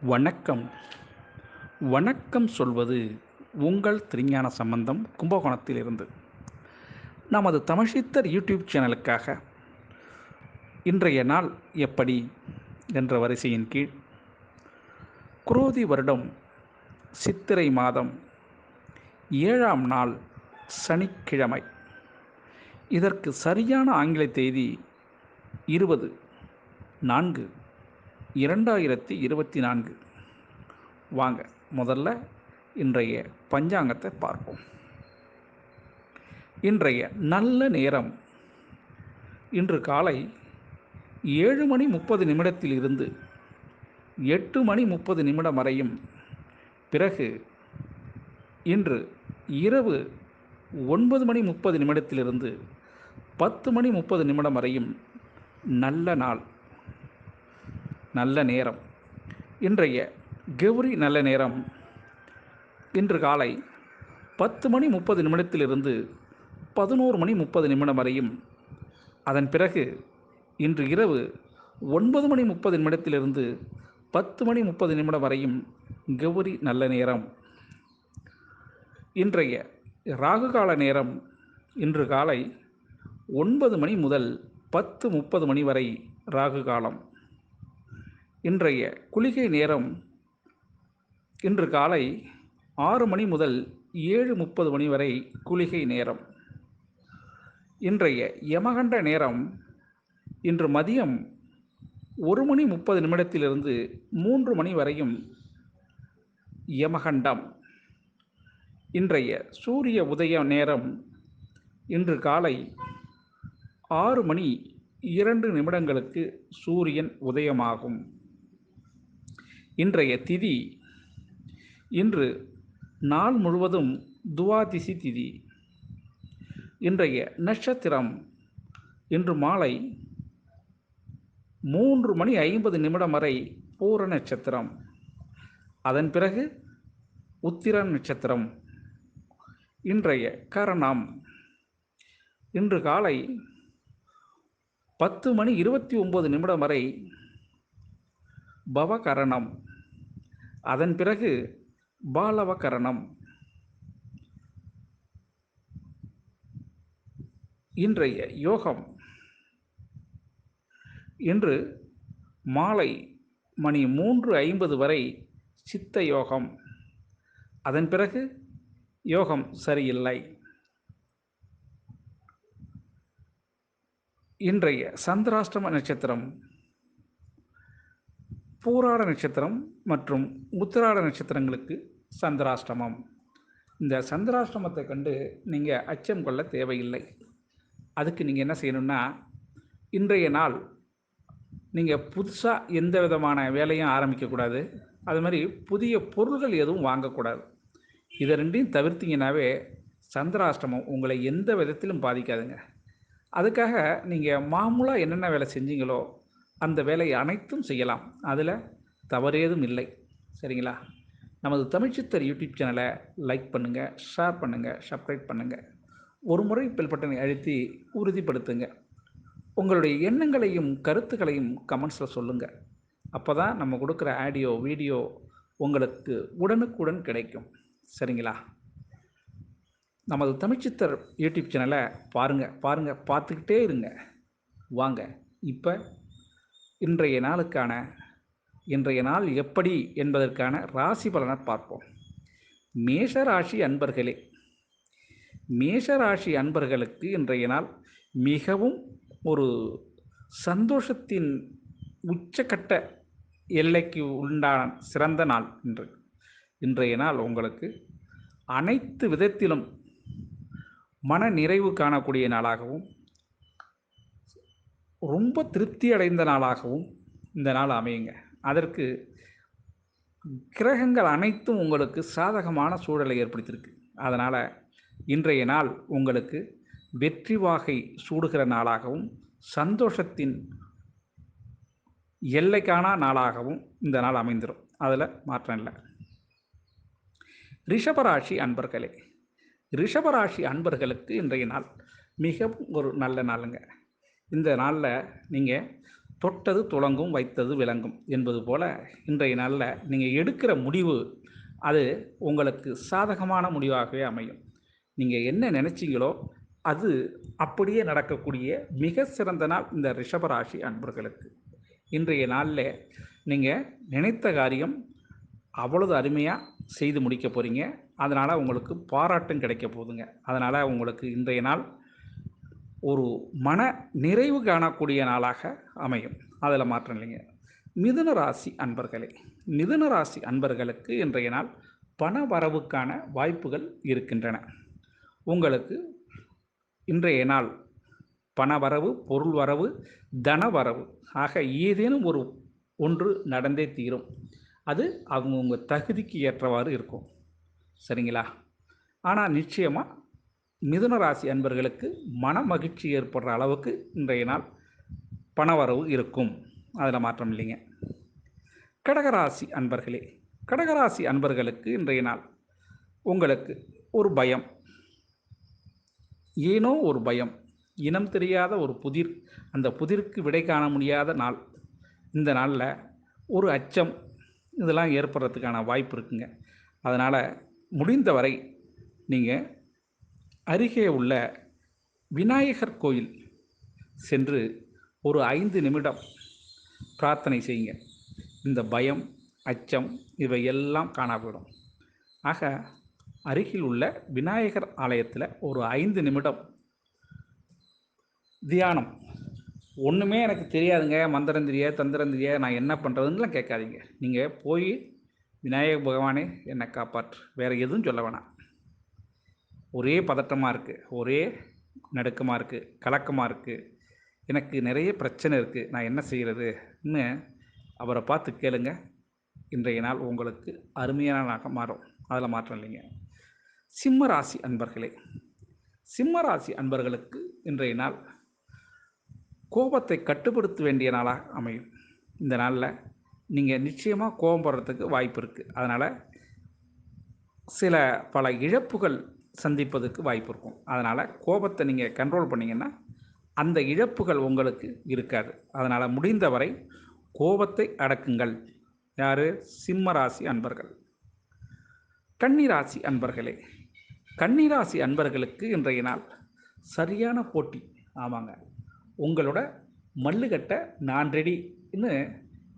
வணக்கம். வணக்கம் சொல்வது உங்கள் திருஞான சம்பந்தம் கும்பகோணத்திலிருந்து. நமது தமிழ்ச்சித்தர் யூடியூப் சேனலுக்காக இன்றைய நாள் எப்படி என்ற வரிசையின் கீழ் குரோதி வருடம் சித்திரை மாதம் ஏழாம் நாள் சனிக்கிழமை. இதற்கு சரியான ஆங்கில தேதி இருபது நான்கு. இரண்டாயிரத்தி இருபத்தி நான்கு. வாங்க முதல்ல இன்றைய பஞ்சாங்கத்தை பார்ப்போம். இன்றைய நல்ல நேரம். இன்று காலை ஏழு மணி முப்பது நிமிடத்தில் இருந்து எட்டு மணி முப்பது நிமிடம் வரையும். பிறகு இன்று இரவு ஒன்பது மணி முப்பது நிமிடத்திலிருந்து பத்து மணி முப்பது நிமிடம் வரையும் நல்ல நாள். நல்ல நேரம். இன்றைய கௌரி நல்ல நேரம். இன்று காலை பத்து மணி முப்பது நிமிடத்திலிருந்து பதினோரு மணி முப்பது நிமிடம் வரையும். அதன் பிறகு இன்று இரவு ஒன்பது மணி முப்பது நிமிடத்திலிருந்து பத்து மணி முப்பது நிமிடம் வரையும் கௌரி நல்ல நேரம். இன்றைய ராகுகால நேரம் இன்று காலை ஒன்பது மணி முதல் பத்து முப்பது மணி வரை ராகு காலம். இன்றைய குளிகை நேரம் இன்று காலை ஆறு மணி முதல் ஏழு முப்பது மணி வரை குளிகை நேரம். இன்றைய யமகண்ட நேரம் இன்று மதியம் ஒரு மணி முப்பது நிமிடத்திலிருந்து மூன்று மணி வரையும் யமகண்டம். இன்றைய சூரிய உதய நேரம் இன்று காலை ஆறு மணி இரண்டு நிமிடங்களுக்கு சூரியன் உதயமாகும். இன்றைய திதி. இன்று நாள் முழுவதும் துவாதிசி திதி. இன்றைய நட்சத்திரம் இன்று மாலை மூன்று மணி ஐம்பது நிமிடம் வரை பூர நட்சத்திரம். அதன் பிறகு உத்திர நட்சத்திரம். இன்றைய கரணம். இன்று காலை பத்து மணி இருபத்தி ஒன்பது நிமிடம் வரை பவகரணம். அதன் பிறகு பாலவகரணம். இன்றைய யோகம். இன்று மாலை மணி மூன்று ஐம்பது வரை சித்த யோகம். அதன் பிறகு யோகம் சரியில்லை. இன்றைய சந்திராஷ்டம நட்சத்திரம். பூராட நட்சத்திரம் மற்றும் உத்திராட நட்சத்திரங்களுக்கு சந்திராஷ்டமம். இந்த சந்திராஷ்டமத்தை கண்டு நீங்கள் அச்சம் கொள்ள தேவையில்லை. அதுக்கு நீங்கள் என்ன செய்யணும்னா இன்றைய நாள் நீங்கள் புதுசாக எந்த விதமான வேலையும் ஆரம்பிக்கக்கூடாது அது மாதிரி புதிய பொருள்கள் எதுவும் வாங்கக்கூடாது இதை ரெண்டையும் தவிர்த்திங்கனாவே சந்திராஷ்டமம் உங்களை எந்த விதத்திலும் பாதிக்காதுங்க. அதுக்காக நீங்கள் மாமூலாக என்னென்ன வேலை செஞ்சீங்களோ அந்த வேலையை அனைத்தும் செய்யலாம். அதில் தவறேதும் இல்லை. சரிங்களா? நமது தமிழ்ச்சித்தர் யூடியூப் சேனலை லைக் பண்ணுங்கள் ஷேர் பண்ணுங்கள் சப்ஸ்கிரைப் பண்ணுங்கள் ஒரு முறை பெல்பட்டனை அழுத்தி உறுதிப்படுத்துங்க. உங்களுடைய எண்ணங்களையும் கருத்துக்களையும் கமெண்ட்ஸில் சொல்லுங்கள் அப்போ தான் நம்ம கொடுக்குற ஆடியோ வீடியோ உங்களுக்கு உடனுக்குடன் கிடைக்கும். சரிங்களா? நமது தமிழ்ச்சித்தர் யூடியூப் சேனலை பாருங்கள் பாருங்கள் பார்த்துக்கிட்டே இருங்க. வாங்க இப்போ இன்றைய நாளுக்கான இன்றைய நாள் எப்படி என்பதற்கான ராசி பலனை பார்ப்போம். மேஷராசி அன்பர்களே மேஷராசி அன்பர்களுக்கு இன்றைய நாள் மிகவும் ஒரு சந்தோஷத்தின் உச்சக்கட்ட எல்லைக்கு உண்டான சிறந்த நாள் இன்று. இன்றைய நாள் உங்களுக்கு அனைத்து விதத்திலும் மன நிறைவு காணக்கூடிய நாளாகவும் ரொம்ப திருப்தி அடைந்த நாளாகவும் இந்த நாள் அமையுங்க. அதற்கு கிரகங்கள் அனைத்தும் உங்களுக்கு சாதகமான சூழலை ஏற்படுத்தியிருக்கு. அதனால் இன்றைய நாள் உங்களுக்கு வெற்றி வாகை சூடுகிற நாளாகவும் சந்தோஷத்தின் எல்லைக்கான நாளாகவும் இந்த நாள் அமைந்துடும் அதில் மாற்றம் இல்லை. ரிஷபராசி அன்பர்களே ரிஷபராசி அன்பர்களுக்கு இன்றைய நாள் மிகவும் ஒரு நல்ல நாளுங்க. இந்த நாளில் நீங்கள் தொட்டது துளங்கும் வைத்தது விளங்கும் என்பது போல இன்றைய நாளில் நீங்கள் எடுக்கிற முடிவு அது உங்களுக்கு சாதகமான முடிவாகவே அமையும். நீங்கள் என்ன நினச்சிங்களோ அது அப்படியே நடக்கக்கூடிய மிக சிறந்த நாள் இந்த ரிஷபராசி அன்பர்களுக்கு. இன்றைய நாளில் நீங்கள் நினைத்த காரியம் அவ்வளவு அருமையாக செய்து முடிக்க போகிறீங்க அதனால் உங்களுக்கு பாராட்டும் கிடைக்க போகுதுங்க. அதனால் உங்களுக்கு இன்றைய நாள் ஒரு மன நிறைவு காணக்கூடிய நாளாக அமையும். அதில் மாற்றம் இல்லைங்க. மிதுன ராசி அன்பர்களே மிதுன ராசி அன்பர்களுக்கு இன்றைய நாள் பண வரவுக்கான வாய்ப்புகள் இருக்கின்றன. உங்களுக்கு இன்றைய நாள் பண வரவு பொருள் வரவு தன வரவு ஆக ஏதேனும் ஒரு ஒன்று நடந்தே தீரும். அது அவங்கவுங்க தகுதிக்கு ஏற்றவாறு இருக்கும். சரிங்களா? ஆனால் நிச்சயமாக மிதுன ராசி அன்பர்களுக்கு மன மகிழ்ச்சி ஏற்படுற அளவுக்கு இன்றைய நாள் பணவரவு இருக்கும். அதில் மாற்றம் இல்லைங்க. கடகராசி அன்பர்களே கடகராசி அன்பர்களுக்கு இன்றைய நாள் உங்களுக்கு ஒரு பயம். ஏனோ ஒரு பயம். இனம் தெரியாத ஒரு புதிர். அந்த புதிருக்கு விடை காண முடியாத நாள். இந்த நாளில் ஒரு அச்சம் இதெல்லாம் ஏற்படுறதுக்கான வாய்ப்பு இருக்குங்க. அதனால் முடிந்தவரை நீங்கள் அருகே உள்ள விநாயகர் கோயில் சென்று ஒரு ஐந்து நிமிடம் பிரார்த்தனை செய்யுங்க. இந்த பயம் அச்சம் இவை எல்லாம் காணப்படும் ஆக அருகில் உள்ள விநாயகர் ஆலயத்தில் ஒரு ஐந்து நிமிடம் தியானம். ஒன்றுமே எனக்கு தெரியாதுங்க. மந்திரம் தெரியாது தந்திரம் தெரியாது. நான் என்ன பண்ணுறதுன்னுலாம் கேட்காதீங்க. நீங்கள் போய் விநாயகர் பகவானே என்னை காப்பாற்று. வேறு எதுவும் சொல்ல வேணாம். ஒரே பதட்டமாக இருக்குது ஒரே நடுக்கமாக இருக்குது கலக்கமாக இருக்குது எனக்கு நிறைய பிரச்சனை இருக்குது நான் என்ன செய்கிறதுன்னு அவரை பார்த்து கேளுங்க. இன்றைய நாள் உங்களுக்கு அருமையான நாளாக மாறும். அதில் மாற்றம் இல்லைங்க. சிம்ம ராசி அன்பர்களே சிம்ம ராசி அன்பர்களுக்கு இன்றைய நாள் கோபத்தை கட்டுப்படுத்த வேண்டிய நாளாக அமையும். இந்த நாளில் நீங்கள் நிச்சயமாக கோபம் போடுறதுக்கு வாய்ப்பு இருக்குது அதனால் சில பல இழப்புகள் சந்திப்பதற்கு வாய்ப்பு இருக்கும். அதனால் கோபத்தை நீங்கள் கண்ட்ரோல் பண்ணிங்கன்னா அந்த இழப்புகள் உங்களுக்கு இருக்காது. அதனால் முடிந்தவரை கோபத்தை அடக்குங்கள். யார்? சிம்ம ராசி அன்பர்கள். கன்னிராசி அன்பர்களே கன்னிராசி அன்பர்களுக்கு இன்றைய நாள் சரியான போட்டி. ஆமாங்க. உங்களோட மல்லுக்கட்டை நான் ரெடின்னு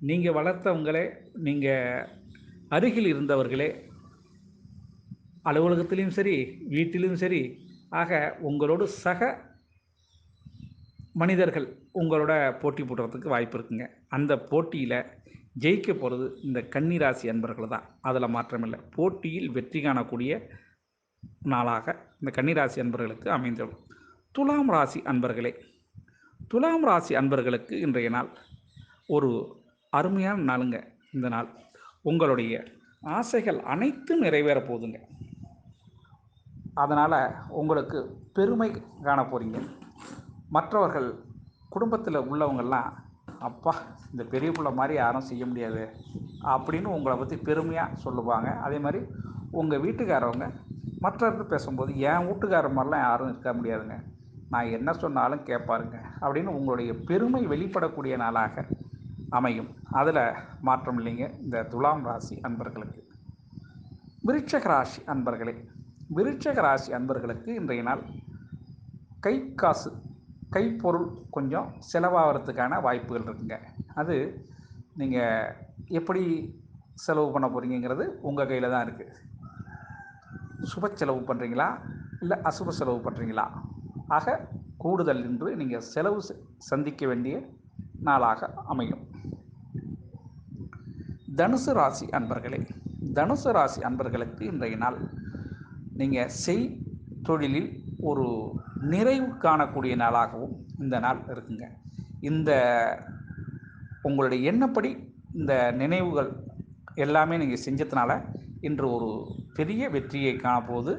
நீங்கள் வளர்த்தவங்களே நீங்கள் அருகில் இருந்தவர்களே அலுவலகத்திலையும் சரி வீட்டிலும் சரி ஆக உங்களோட சக மனிதர்கள் உங்களோட போட்டி போடுறதுக்கு வாய்ப்பு இருக்குங்க. அந்த போட்டியில் ஜெயிக்க போகிறது இந்த கன்னிராசி அன்பர்கள் தான். அதில் மாற்றமில்லை போட்டியில் வெற்றி காணக்கூடிய நாளாக இந்த கன்னிராசி அன்பர்களுக்கு அமைந்துள்ளது. துலாம் ராசி அன்பர்களே துலாம் ராசி அன்பர்களுக்கு இன்றைய நாள் ஒரு அருமையான நாளுங்க. இந்த நாள் உங்களுடைய ஆசைகள் அனைத்தும் நிறைவேற போகுதுங்க. அதனால் உங்களுக்கு பெருமை காண போகிறீங்க மற்றவர்கள் குடும்பத்தில் உள்ளவங்கள்லாம் அப்பா இந்த பெரிய பிள்ளை மாதிரி யாரும் செய்ய முடியாது அப்படின்னு உங்களை பற்றி பெருமையாக சொல்லுவாங்க. அதே மாதிரி உங்கள் வீட்டுக்காரவங்க மற்றவர்கள் பேசும்போது என் வீட்டுக்கார மாதிரிலாம் யாரும் இருக்க முடியாதுங்க. நான் என்ன சொன்னாலும் கேட்பாருங்க அப்படின்னு உங்களுடைய பெருமை வெளிப்படக்கூடிய நாளாக அமையும். அதில் மாற்றம் இல்லைங்க. இந்த துலாம் ராசி அன்பர்களுக்கு. விருட்சக ராசி அன்பர்களே விருட்சக ராசி அன்பர்களுக்கு இன்றைய நாள் கை காசு கைப்பொருள் கொஞ்சம் செலவாகிறதுக்கான வாய்ப்புகள் இருக்குங்க. அது நீங்கள் எப்படி செலவு பண்ண போகிறீங்கிறது உங்கள் கையில் தான் இருக்குது சுப செலவு பண்ணுறீங்களா இல்லை அசுப செலவு பண்ணுறீங்களா ஆக கூடுதல் என்று நீங்கள் செலவு சந்திக்க வேண்டிய நாளாக அமையும். தனுசு ராசி அன்பர்களே தனுசு ராசி அன்பர்களுக்கு இன்றைய நாள் நீங்கள் செய் தொழிலில் ஒரு நிறைவு காணக்கூடிய நாளாகவும் இந்த நாள் இருக்குங்க. இந்த உங்களுடைய எண்ணப்படி இந்த நினைவுகள் எல்லாமே நீங்கள் செஞ்சதுனால இன்று ஒரு பெரிய வெற்றியை காணப்போது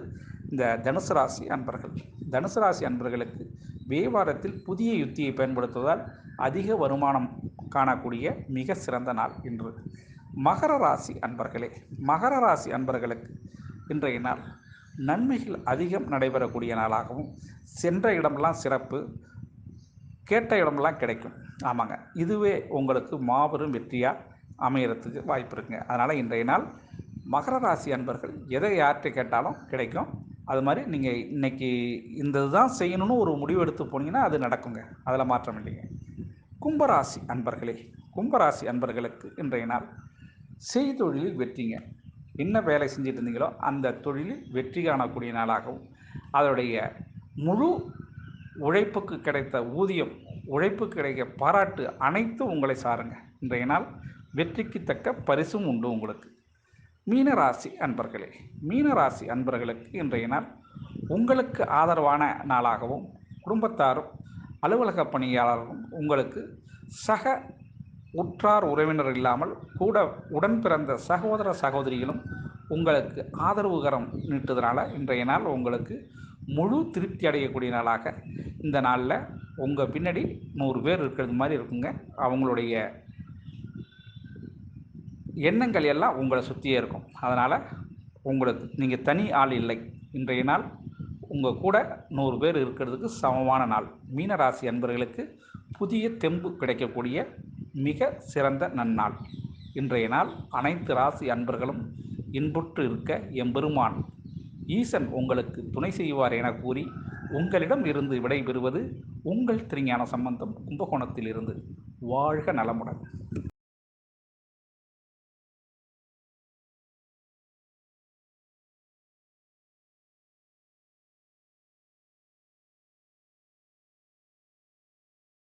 இந்த தனுசு ராசி அன்பர்கள். தனுசு ராசி அன்பர்களுக்கு வியாபாரத்தில் புதிய யுத்தியை பயன்படுத்துவதால் அதிக வருமானம் காணக்கூடிய மிக சிறந்த நாள் இன்று. மகர ராசி அன்பர்களே மகர ராசி அன்பர்களுக்கு இன்றைய நாள் நன்மைகள் அதிகம் நடைபெறக்கூடிய நாளாகவும் சென்ற இடமெல்லாம் சிறப்பு கேட்ட இடமெல்லாம் கிடைக்கும். ஆமாங்க. இதுவே உங்களுக்கு மாபெரும் வெற்றியாக அமையறதுக்கு வாய்ப்பு இருக்குங்க. அதனால் இன்றைய நாள் மகர ராசி அன்பர்கள் எதை யார்கிட்ட கேட்டாலும் கிடைக்கும். அது மாதிரி நீங்கள் இன்றைக்கி இந்த இதுதான் செய்யணும்னு ஒரு முடிவு எடுத்து போனீங்கன்னா அது நடக்குங்க. அதில் மாற்றம் இல்லைங்க. கும்பராசி அன்பர்களே கும்பராசி அன்பர்களுக்கு இன்றைய நாள் செய்தொழிலில் வெற்றிங்க. என்ன வேலை செஞ்சுட்டு இருந்தீங்களோ அந்த தொழிலில் வெற்றி காணக்கூடிய நாளாகவும் அதனுடைய முழு உழைப்புக்கு கிடைத்த ஊதியம் உழைப்புக்கு கிடைக்க பாராட்டு அனைத்தும் உங்களை சாருங்க. இன்றைய நாள் வெற்றிக்கு தக்க பரிசும் உண்டு உங்களுக்கு. மீனராசி அன்பர்களே மீனராசி அன்பர்களுக்கு இன்றைய நாள் உங்களுக்கு ஆதரவான நாளாகவும் குடும்பத்தாரும் அலுவலக பணியாளரும் உங்களுக்கு சக உற்றார் உறவினர் இல்லாமல் கூட உடன் பிறந்த சகோதர சகோதரிகளும் உங்களுக்கு ஆதரவுகரம் நீட்டதுனால இன்றைய நாள் உங்களுக்கு முழு திருப்தி அடையக்கூடிய நாளாக இந்த நாளில் உங்கள் பின்னாடி நூறு பேர் இருக்கிறது மாதிரி இருக்குங்க. அவங்களுடைய எண்ணங்கள் எல்லாம் உங்களை சுற்றியே இருக்கும். அதனால் உங்களுக்கு நீங்கள் தனி ஆள் இல்லை. இன்றைய நாள் உங்கள் கூட நூறு பேர் இருக்கிறதுக்கு சமமான நாள். மீனராசி அன்பர்களுக்கு புதிய தெம்பு கிடைக்கக்கூடிய மிக சிறந்த நன்னாள். இன்றைய நாள் அனைத்து ராசி அன்பர்களும் இன்புற்று இருக்க எம்பெருமான். ஈசன் உங்களுக்கு துணை செய்வார் என கூறி உங்களிடம் இருந்து விடைபெறுவது உங்கள் திருஞான சம்பந்தம் கும்பகோணத்தில் இருந்து வாழ்க நலமுடன்.